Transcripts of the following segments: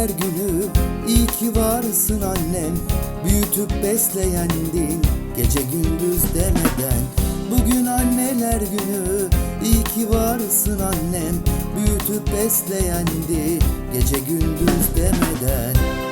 anneler günü İyi ki varsın annem. Büyütüp besleyendin Gece gündüz demeden. Bugün anneler günü İyi ki varsın annem. Büyütüp besleyendi Gece gündüz demeden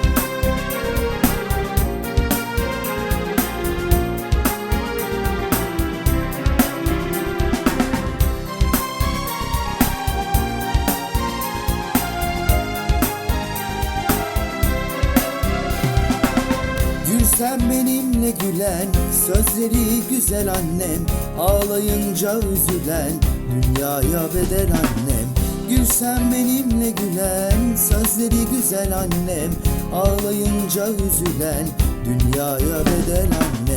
Gülsen benimle gülen Sözleri güzel annem. Ağlayınca üzülen Dünyaya bedel annem. Gülsen benimle gülen Sözleri güzel annem. Ağlayınca üzülen Dünyaya bedel annem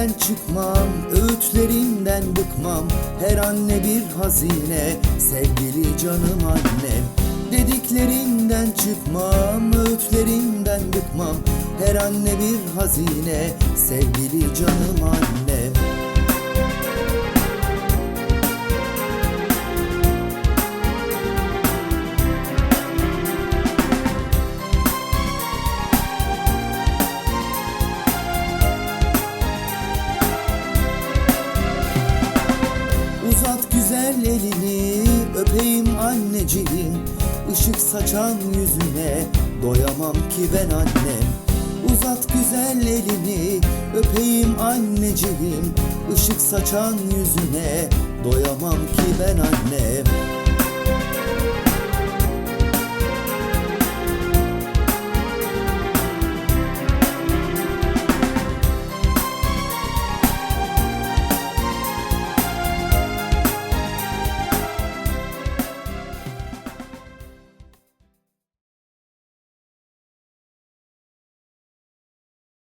Dediklerinden çıkmam, öğütlerinden bıkmam. Her anne bir hazine, sevgili canım annem Dediklerinden çıkmam, öğütlerinden bıkmam. Her anne bir hazine, sevgili canım annem elini öpeyim anneciğim. Işık saçan yüzüne doyamam ki ben annem Uzat güzel elini öpeyim anneciğim. Işık saçan yüzüne doyamam ki ben annem